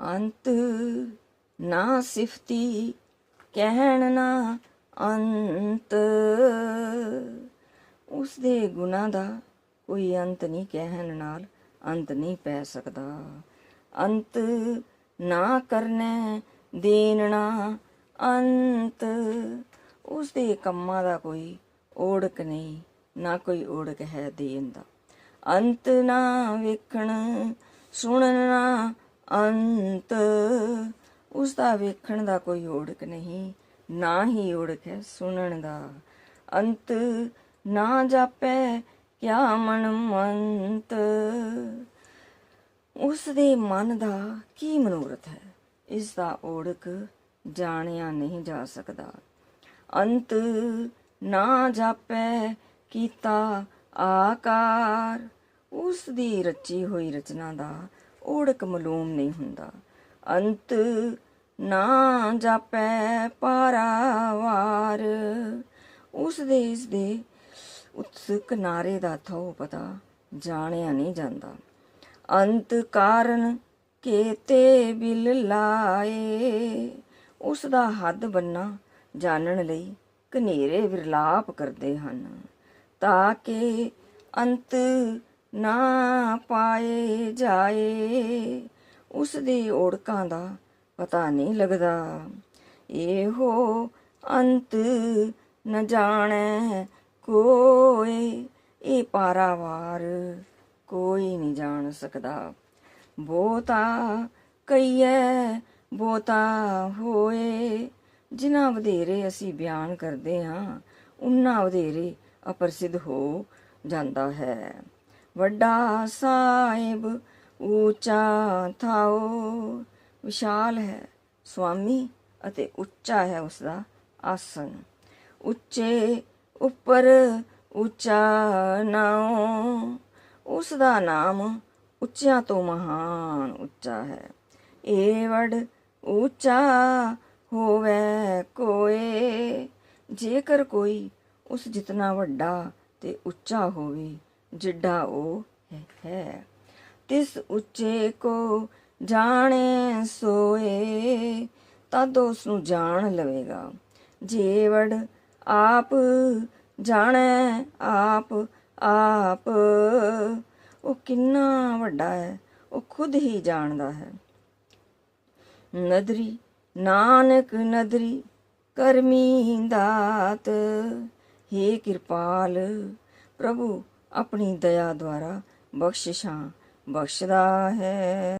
ਅੰਤ ਨਾ ਸਿਫਤੀ, ਕਹਿਣ ਨਾ ਅੰਤ। ਉਸ ਦੇ ਗੁਨਾਹ ਦਾ ਕੋਈ ਅੰਤ ਨਹੀਂ, ਕਹਿਣ ਨਾਲ ਅੰਤ ਨਹੀਂ ਪੈ ਸਕਦਾ। ਅੰਤ ਨਾ ਕਰਨੇ, ਦੇਣਾ ਅੰਤ। ਉਸ ਦੇ ਕੰਮਾਂ ਦਾ ਕੋਈ ਓੜਕ ਨਹੀਂ, ਨਾ ਕੋਈ ਓੜਕ ਹੈ ਦੇਣ ਦਾ। ਅੰਤ ਨਾ ਵੇਖਣ, ਸੁਣਨਾ ਅੰਤ। ਉਸ ਦਾ ਵੇਖਣ ਦਾ ਕੋਈ ਓੜਕ ਨਹੀਂ, ਨਾ ਹੀ ਓੜਕ ਹੈ ਸੁਣਨ ਦਾ। ਅੰਤ, ਨਾ ਜਾਪੈ ਕਿਆ ਮਨ ਮੰਤ। ਉਸ ਦੇ ਮਨ ਦਾ ਕੀ ਮਨੋਰਥ ਹੈ? ਇਸ ਦਾ ਓੜਕ ਜਾਣਿਆ ਨਹੀਂ ਜਾ ਸਕਦਾ। ਅੰਤ, ਨਾ ਜਾਪੈ ਕੀਤਾ ਆਕਾਰ। ਉਸ ਦੀ ਰਚੀ ਹੋਈ ਰਚਨਾ ਦਾ ਓੜਕ ਮਲੂਮ ਨਹੀਂ ਹੁੰਦਾ। ਅੰਤ ਨਾ ਜਾਪੈ ਪਾਰਾਵਾਰ। ਉਸ ਦੇ ਦੇ ਉਸ ਕਿਨਾਰੇ ਦਾ ਥੋ ਪਤਾ ਜਾਣਿਆ ਨਹੀਂ ਜਾਂਦਾ। ਅੰਤ ਕਾਰਨ ਕੇਤੇ ਬਿਲ ਲਾਏ। ਉਸ ਦਾ ਹੱਦ ਬੰਨਾ ਜਾਣਨ ਲਈ ਕਨੇਰੇ ਵਿਰਲਾਪ ਕਰਦੇ ਹਨ। ਤਾਂ ਕਿ ਅੰਤ ਨਾ ਪਾਏ ਜਾਏ। ਉਸ ਦੀ ਓੜਕਾਂ ਦਾ ਪਤਾ ਨਹੀਂ ਲੱਗਦਾ। ਇਹੋ ਅੰਤ ਨ ਜਾਣੈ ਕੋਈ। ਇਹ ਪਾਰਾਵਾਰ ਕੋਈ ਨਹੀਂ ਜਾਣ ਸਕਦਾ। ਬੋਤਾ ਕਈਐ ਬੋਤਾ ਹੋਏ। ਜਿਨ੍ਹਾਂ ਵਧੇਰੇ ਅਸੀਂ ਬਿਆਨ ਕਰਦੇ ਹਾਂ ਉਨਾ ਵਧੇਰੇ ਅਪਰਸਿੱਧ ਹੋ ਜਾਂਦਾ ਹੈ। ਵੱਡਾ ਸਾਹਿਬ ਉੱਚਾ ਥਾਓ ਵਿਸ਼ਾਲ ਹੈ ਸੁਆਮੀ ਅਤੇ ਉੱਚਾ ਹੈ ਉਸ ਦਾ ਆਸਨ। ਉੱਚੇ ਉੱਪਰ ਉੱਚਾ ਨਾਉ। ਉਸ ਦਾ ਨਾਮ ਉੱਚਿਆਂ ਤੋਂ ਮਹਾਨ ਉੱਚਾ ਹੈ। ਏ ਵੜ ਉੱਚਾ ਹੋਵੇ ਕੋਏ। ਜੇਕਰ ਕੋਈ ਉਸ ਜਿਤਨਾ ਵੱਡਾ ਤੇ ਉੱਚਾ ਹੋਵੇ ਜਿੱਡਾ ਉਹ ਹੈ- ਤਿਸ ਉੱਚੇ ਕੋ ਜਾਣੇ ਸੋਏ, ਤਦ ਉਸ ਨੂੰ ਜਾਣ ਲਵੇਗਾ। ਜੇਵੜ ਆਪ ਜਾਣੈ, ਆਪ ਆਪ। ਉਹ ਕਿੰਨਾ ਵੱਡਾ ਹੈ, ਉਹ ਖੁਦ ਹੀ ਜਾਣਦਾ ਹੈ। ਨਦਰੀ, ਨਾਨਕ ਨਦਰੀ, ਕਰਮੀ ਦਾਤ, ਹੇ ਕਿਰਪਾਲ ਪ੍ਰਭੂ ਆਪਣੀ ਦਇਆ ਦੁਆਰਾ ਬਖਸ਼ਿਸ਼ਾਂ ਬਖਸ਼ਦਾ ਹੈ।